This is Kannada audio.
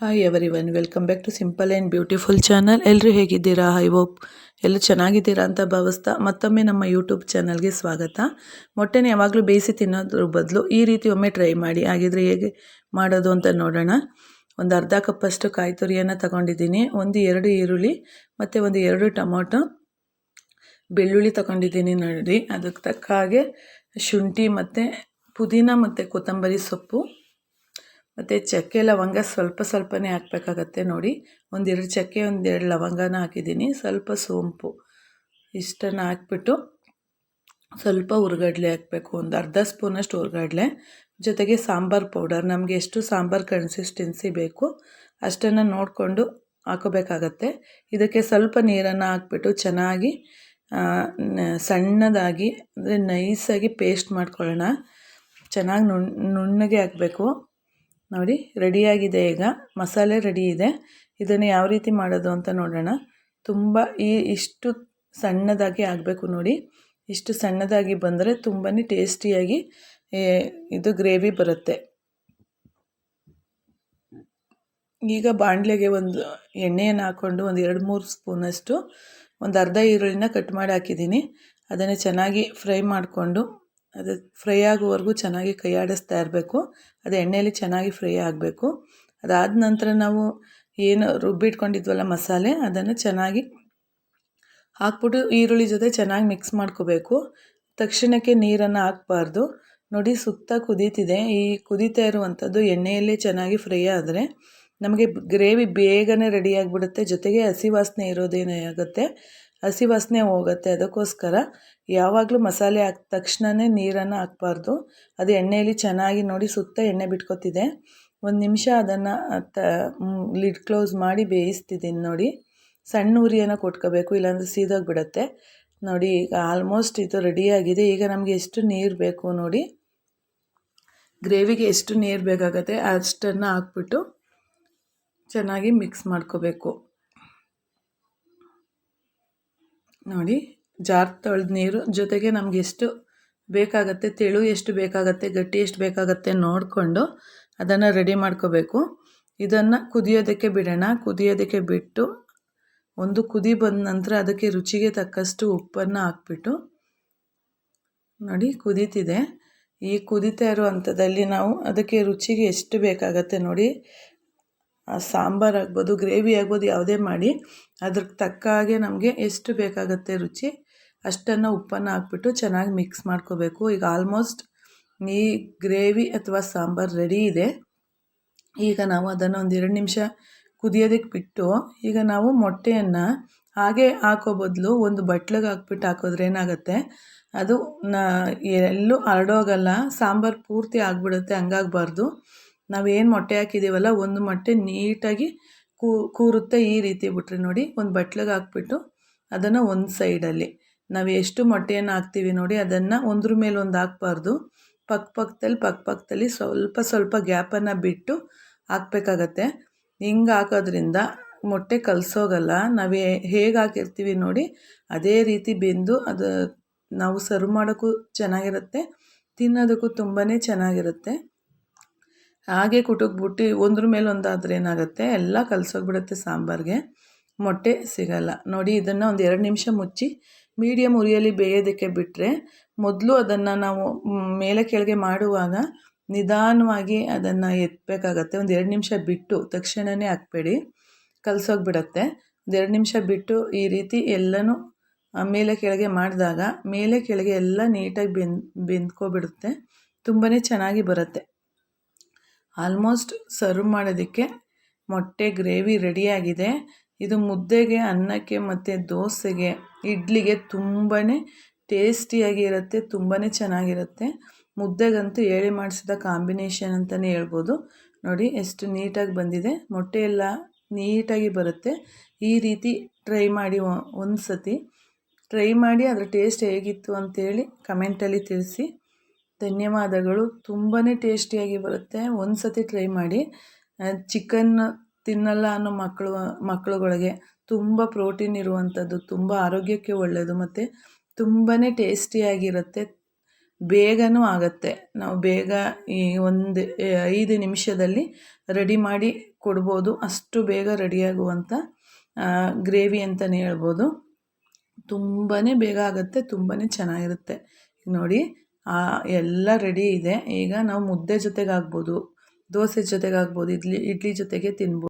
Hi everyone welcome back to simple and beautiful channel ಎಲ್ಲರೂ ಹೇಗಿದ್ದೀರಾ? ಐ ಹೋಪ್ ಎಲ್ಲ ಚೆನ್ನಾಗಿದ್ದೀರಾ ಅಂತ ಭಾವಿಸ್ತಾ ಮತ್ತೊಮ್ಮೆ ನಮ್ಮ ಯೂಟ್ಯೂಬ್ ಚಾನಲ್ಗೆ ಸ್ವಾಗತ. ಮೊಟ್ಟೆನ ಯಾವಾಗಲೂ ಬೇಯಿಸಿ ತಿನ್ನೋದ್ರ ಬದಲು ಈ ರೀತಿ ಒಮ್ಮೆ ಟ್ರೈ ಮಾಡಿ. ಹಾಗಿದ್ರೆ ಹೇಗೆ ಮಾಡೋದು ಅಂತ ನೋಡೋಣ. ಒಂದು ಅರ್ಧ ಕಪ್ಪಷ್ಟು ಕಾಯಿ ತುರಿಯನ್ನು ತಗೊಂಡಿದ್ದೀನಿ. ಒಂದು ಎರಡು ಈರುಳ್ಳಿ, ಮತ್ತು ಒಂದು ಎರಡು ಟೊಮೊಟೊ, ಬೆಳ್ಳುಳ್ಳಿ ತಗೊಂಡಿದ್ದೀನಿ ನೋಡಿ. ಅದಕ್ಕೆ ತಕ್ಕ ಹಾಗೆ ಶುಂಠಿ ಮತ್ತು ಪುದೀನ ಮತ್ತು ಕೊತ್ತಂಬರಿ ಸೊಪ್ಪು. ಮತ್ತು ಚಕ್ಕೆ ಲವಂಗ ಸ್ವಲ್ಪ ಸ್ವಲ್ಪನೇ ಹಾಕ್ಬೇಕಾಗತ್ತೆ ನೋಡಿ. ಒಂದೆರಡು ಚಕ್ಕೆ, ಒಂದೆರಡು ಲವಂಗನ ಹಾಕಿದ್ದೀನಿ. ಸ್ವಲ್ಪ ಸೋಂಪು ಇಷ್ಟನ್ನು ಹಾಕ್ಬಿಟ್ಟು ಸ್ವಲ್ಪ ಹುರ್ಗಡ್ಲೆ ಹಾಕಬೇಕು. ಒಂದು ಅರ್ಧ ಸ್ಪೂನಷ್ಟು ಹುರ್ಗಡ್ಲೆ. ಜೊತೆಗೆ ಸಾಂಬಾರು ಪೌಡರ್. ನಮಗೆ ಎಷ್ಟು ಸಾಂಬಾರು ಕನ್ಸಿಸ್ಟೆನ್ಸಿ ಬೇಕು ಅಷ್ಟನ್ನು ನೋಡಿಕೊಂಡು ಹಾಕೋಬೇಕಾಗತ್ತೆ. ಇದಕ್ಕೆ ಸ್ವಲ್ಪ ನೀರನ್ನು ಹಾಕ್ಬಿಟ್ಟು ಚೆನ್ನಾಗಿ ಸಣ್ಣದಾಗಿ, ಅಂದರೆ ನೈಸಾಗಿ ಪೇಸ್ಟ್ ಮಾಡ್ಕೊಳ್ಳೋಣ. ಚೆನ್ನಾಗಿ ನುಣ್, ನುಣ್ಣಗೆ ಹಾಕಬೇಕು. ನೋಡಿ, ರೆಡಿಯಾಗಿದೆ ಈಗ. ಮಸಾಲೆ ರೆಡಿ ಇದೆ. ಇದನ್ನು ಯಾವ ರೀತಿ ಮಾಡೋದು ಅಂತ ನೋಡೋಣ. ತುಂಬ ಈ ಇಷ್ಟು ಸಣ್ಣದಾಗಿ ಆಗಬೇಕು ನೋಡಿ. ಇಷ್ಟು ಸಣ್ಣದಾಗಿ ಬಂದರೆ ತುಂಬಾ ಟೇಸ್ಟಿಯಾಗಿ ಇದು ಗ್ರೇವಿ ಬರುತ್ತೆ. ಈಗ ಬಾಣಲೆಗೆ ಒಂದು ಎಣ್ಣೆಯನ್ನು ಹಾಕ್ಕೊಂಡು ಒಂದು ಎರಡು ಮೂರು ಸ್ಪೂನಷ್ಟು, ಒಂದು ಅರ್ಧ ಈರುಳ್ಳಿನ ಕಟ್ ಮಾಡಿ ಹಾಕಿದ್ದೀನಿ. ಅದನ್ನು ಚೆನ್ನಾಗಿ ಫ್ರೈ ಮಾಡಿಕೊಂಡು ಅದು ಫ್ರೈ ಆಗುವವರೆಗೂ ಚೆನ್ನಾಗಿ ಕೈ ಆಡಿಸ್ತಾ ಇರಬೇಕು. ಅದು ಎಣ್ಣೆಯಲ್ಲಿ ಚೆನ್ನಾಗಿ ಫ್ರೈ ಆಗಬೇಕು. ಅದಾದ ನಂತರ ನಾವು ಏನು ರುಬ್ಬಿಟ್ಕೊಂಡಿದ್ವಲ್ಲ ಮಸಾಲೆ, ಅದನ್ನು ಚೆನ್ನಾಗಿ ಹಾಕ್ಬಿಟ್ಟು ಈರುಳ್ಳಿ ಜೊತೆ ಚೆನ್ನಾಗಿ ಮಿಕ್ಸ್ ಮಾಡ್ಕೋಬೇಕು. ತಕ್ಷಣಕ್ಕೆ ನೀರನ್ನು ಹಾಕ್ಬಾರ್ದು. ನೋಡಿ ಸುತ್ತ ಕುದೀತಿದೆ. ಈ ಕುದೀತಾ ಇರುವಂಥದ್ದು ಎಣ್ಣೆಯಲ್ಲೇ ಚೆನ್ನಾಗಿ ಫ್ರೈ ಆದರೆ ನಮಗೆ ಗ್ರೇವಿ ಬೇಗನೆ ರೆಡಿ ಆಗಿಬಿಡುತ್ತೆ. ಜೊತೆಗೆ ಹಸಿ ವಾಸನೆ ಇರೋದೇನೇ ಆಗುತ್ತೆ. ಹಸಿ ವಾಸನೆ ಹೋಗುತ್ತೆ. ಅದಕ್ಕೋಸ್ಕರ ಯಾವಾಗಲೂ ಮಸಾಲೆ ಹಾಕಿದ ತಕ್ಷಣವೇ ನೀರನ್ನು ಹಾಕ್ಬಾರ್ದು. ಅದು ಎಣ್ಣೆಯಲ್ಲಿ ಚೆನ್ನಾಗಿ ನೋಡಿ ಸುತ್ತ ಎಣ್ಣೆ ಬಿಟ್ಕೋತಿದೆ. ಒಂದು ನಿಮಿಷ ಅದನ್ನು ತ ಲಿಡ್ ಕ್ಲೋಸ್ ಮಾಡಿ ಬೇಯಿಸ್ತಿದ್ದೀನಿ ನೋಡಿ. ಸಣ್ಣ ಉರಿಯನ್ನು ಕೊಟ್ಕೋಬೇಕು, ಇಲ್ಲಾಂದರೆ ಸೀದೋಗಿಬಿಡತ್ತೆ. ನೋಡಿ, ಈಗ ಆಲ್ಮೋಸ್ಟ್ ಇದು ರೆಡಿಯಾಗಿದೆ ಈಗ ನಮಗೆ ಎಷ್ಟು ನೀರು ಬೇಕು ನೋಡಿ. ಗ್ರೇವಿಗೆ ಎಷ್ಟು ನೀರು ಬೇಕಾಗತ್ತೆ ಅಷ್ಟನ್ನು ಹಾಕ್ಬಿಟ್ಟು ಚೆನ್ನಾಗಿ ಮಿಕ್ಸ್ ಮಾಡ್ಕೋಬೇಕು. ನೋಡಿ ಜಾರ್ ತೊಳೆದ ನೀರು ಜೊತೆಗೆ ನಮ್ಗೆ ಎಷ್ಟು ಬೇಕಾಗತ್ತೆ ತೆಳು, ಎಷ್ಟು ಬೇಕಾಗತ್ತೆ ಗಟ್ಟಿ, ಎಷ್ಟು ಬೇಕಾಗತ್ತೆ ನೋಡಿಕೊಂಡು ಅದನ್ನು ರೆಡಿ ಮಾಡ್ಕೋಬೇಕು. ಇದನ್ನು ಕುದಿಯೋದಕ್ಕೆ ಬಿಡೋಣ. ಕುದಿಯೋದಕ್ಕೆ ಬಿಟ್ಟು ಒಂದು ಕುದಿ ಬಂದ ನಂತರ ಅದಕ್ಕೆ ರುಚಿಗೆ ತಕ್ಕಷ್ಟು ಉಪ್ಪನ್ನು ಹಾಕ್ಬಿಟ್ಟು ನೋಡಿ, ಕುದೀತಿದೆ. ಈ ಕುದೀತಾ ಇರೋ ಹಂತದಲ್ಲಿ ನಾವು ಅದಕ್ಕೆ ರುಚಿಗೆ ಎಷ್ಟು ಬೇಕಾಗತ್ತೆ ನೋಡಿ ಸಾಂಬಾರು ಆಗ್ಬೋದು, ಗ್ರೇವಿ ಆಗ್ಬೋದು ಯಾವುದೇ ಮಾಡಿ ಅದಕ್ಕೆ ತಕ್ಕ ಹಾಗೆ ನಮಗೆ ಎಷ್ಟು ಬೇಕಾಗುತ್ತೆ ರುಚಿ ಅಷ್ಟನ್ನು ಉಪ್ಪನ್ನು ಹಾಕ್ಬಿಟ್ಟು ಚೆನ್ನಾಗಿ ಮಿಕ್ಸ್ ಮಾಡ್ಕೋಬೇಕು. ಈಗ ಆಲ್ಮೋಸ್ಟ್ ಈ ಗ್ರೇವಿ ಅಥವಾ ಸಾಂಬಾರು ರೆಡಿ ಇದೆ. ಈಗ ನಾವು ಅದನ್ನು ಒಂದು ಎರಡು ನಿಮಿಷ ಕುದಿಯೋದಕ್ಕೆ ಬಿಟ್ಟು ಈಗ ನಾವು ಮೊಟ್ಟೆಯನ್ನು ಹಾಗೆ ಹಾಕೋ ಬದಲು ಒಂದು ಬಟ್ಲಿಗೆ ಹಾಕ್ಬಿಟ್ಟು ಹಾಕೋದ್ರೆ ಏನಾಗುತ್ತೆ? ಅದು ನ ಎಲ್ಲೂ ಹರಡೋಗಲ್ಲ, ಸಾಂಬಾರು ಪೂರ್ತಿ ಆಗಿಬಿಡುತ್ತೆ, ಹಂಗಾಗಬಾರ್ದು. ನಾವೇನು ಮೊಟ್ಟೆ ಹಾಕಿದ್ದೀವಲ್ಲ ಒಂದು ಮೊಟ್ಟೆ ನೀಟಾಗಿ ಕೂರುತ್ತೆ ಈ ರೀತಿ ಬಿಟ್ರಿ ನೋಡಿ, ಒಂದು ಬಟ್ಲಿಗೆ ಹಾಕ್ಬಿಟ್ಟು ಅದನ್ನು ಒಂದು ಸೈಡಲ್ಲಿ. ನಾವು ಎಷ್ಟು ಮೊಟ್ಟೆಯನ್ನು ಹಾಕ್ತೀವಿ ನೋಡಿ, ಅದನ್ನು ಒಂದ್ರ ಮೇಲೆ ಒಂದು ಹಾಕ್ಬಾರ್ದು. ಪಕ್ಕ ಪಕ್ಕದಲ್ಲಿ ಪಕ್ಕ ಪಕ್ಕದಲ್ಲಿ ಸ್ವಲ್ಪ ಸ್ವಲ್ಪ ಗ್ಯಾಪನ್ನು ಬಿಟ್ಟು ಹಾಕ್ಬೇಕಾಗತ್ತೆ. ಹಿಂಗೆ ಹಾಕೋದ್ರಿಂದ ಮೊಟ್ಟೆ ಕಲಸೋಗಲ್ಲ. ನಾವು ಹೇಗೆ ಹಾಕಿರ್ತೀವಿ ನೋಡಿ, ಅದೇ ರೀತಿ ಬೆಂದು ಅದು ನಾವು ಸರ್ವ್ ಮಾಡೋಕ್ಕೂ ಚೆನ್ನಾಗಿರುತ್ತೆ, ತಿನ್ನೋದಕ್ಕೂ ತುಂಬಾ ಚೆನ್ನಾಗಿರುತ್ತೆ. ಹಾಗೆ ಕುಟುಕ್ಬಿಟ್ಟು ಒಂದ್ರ ಮೇಲೆ ಒಂದಾದ್ರೆ ಏನಾಗುತ್ತೆ? ಎಲ್ಲ ಕಲಸೋಗ್ಬಿಡುತ್ತೆ ಸಾಂಬಾರಿಗೆ. ಮೊಟ್ಟೆ ಸಿಗಲ್ಲ. ನೋಡಿ, ಇದನ್ನು ಒಂದು ಎರಡು ನಿಮಿಷ ಮುಚ್ಚಿ ಮೀಡಿಯಮ್ ಉರಿಯಲ್ಲಿ ಬೇಯೋದಕ್ಕೆ ಬಿಟ್ಟರೆ ಮೊದಲು ಅದನ್ನು ನಾವು ಮೇಲೆ ಕೆಳಗೆ ಮಾಡುವಾಗ ನಿಧಾನವಾಗಿ ಅದನ್ನು ಎತ್ತಬೇಕಾಗತ್ತೆ ಒಂದು ಎರಡು ನಿಮಿಷ ಬಿಟ್ಟು ತಕ್ಷಣವೇ ಹಾಕ್ಬೇಡಿ. ಕಲಸೋಗ್ಬಿಡತ್ತೆ. ಒಂದು ಎರಡು ನಿಮಿಷ ಬಿಟ್ಟು ಈ ರೀತಿ ಎಲ್ಲನೂ ಮೇಲೆ ಕೆಳಗೆ ಮಾಡಿದಾಗ ಮೇಲೆ ಕೆಳಗೆ ಎಲ್ಲ ನೀಟಾಗಿ ಬೆಂದ್, ಬೆಂದ್ಕೊಬಿಡುತ್ತೆ. ತುಂಬಾ ಚೆನ್ನಾಗಿ ಬರುತ್ತೆ. ಆಲ್ಮೋಸ್ಟ್ ಸರ್ವ್ ಮಾಡೋದಕ್ಕೆ ಮೊಟ್ಟೆ ಗ್ರೇವಿ ರೆಡಿಯಾಗಿದೆ. ಇದು ಮುದ್ದೆಗೆ, ಅನ್ನಕ್ಕೆ ಮತ್ತು ದೋಸೆಗೆ, ಇಡ್ಲಿಗೆ ತುಂಬಾ ಟೇಸ್ಟಿಯಾಗಿ ಇರುತ್ತೆ ತುಂಬಾ ಚೆನ್ನಾಗಿರುತ್ತೆ. ಮುದ್ದೆಗಂತೂ ಹೇಳಿ ಮಾಡಿಸಿದ ಕಾಂಬಿನೇಷನ್ ಅಂತಲೇ ಹೇಳ್ಬೋದು. ನೋಡಿ, ಎಷ್ಟು ನೀಟಾಗಿ ಬಂದಿದೆ. ಮೊಟ್ಟೆ ಎಲ್ಲ ನೀಟಾಗಿ ಬರುತ್ತೆ. ಈ ರೀತಿ ಟ್ರೈ ಮಾಡಿ ಒಂದು ಸತಿ ಟ್ರೈ ಮಾಡಿ, ಅದರ ಟೇಸ್ಟ್ ಹೇಗಿತ್ತು ಅಂತೇಳಿ ಕಮೆಂಟಲ್ಲಿ ತಿಳಿಸಿ. ಧನ್ಯವಾದಗಳು. ತುಂಬಾ ಟೇಸ್ಟಿಯಾಗಿ ಬರುತ್ತೆ. ಒಂದು ಸತಿ ಟ್ರೈ ಮಾಡಿ. ಚಿಕನ್ ತಿನ್ನಲ್ಲ ಅನ್ನೋ ಮಕ್ಕಳು ಮಕ್ಕಳುಗಳಿಗೆ ತುಂಬ ಪ್ರೋಟೀನ್ ಇರುವಂಥದ್ದು ತುಂಬ ಆರೋಗ್ಯಕ್ಕೆ ಒಳ್ಳೆಯದು ಮತ್ತು ತುಂಬಾ ಟೇಸ್ಟಿಯಾಗಿರುತ್ತೆ. ಬೇಗನೂ ಆಗುತ್ತೆ. ನಾವು ಬೇಗ ಈ ಒಂದು ಐದು ನಿಮಿಷದಲ್ಲಿ ರೆಡಿ ಮಾಡಿ ಕೊಡ್ಬೋದು. ಅಷ್ಟು ಬೇಗ ರೆಡಿಯಾಗುವಂಥ ಗ್ರೇವಿ ಅಂತಲೇ ಹೇಳ್ಬೋದು. ತುಂಬಾ ಬೇಗ ಆಗುತ್ತೆ ತುಂಬಾ ಚೆನ್ನಾಗಿರುತ್ತೆ. ನೋಡಿ ಎಲ್ಲ ರೆಡಿ ಇದೆ. ಈಗ ನಾವು ಮುದ್ದೆ ಜೊತೆಗೆ ಜೊತೆಗಾಗ್ಬೋದು, ದೋಸೆ ಜೊತೆಗೆ ಜೊತೆಗಾಗ್ಬೋದು, ಇಡ್ಲಿ ಇಡ್ಲಿ ಜೊತೆಗೆ ತಿನ್ಬೋದು.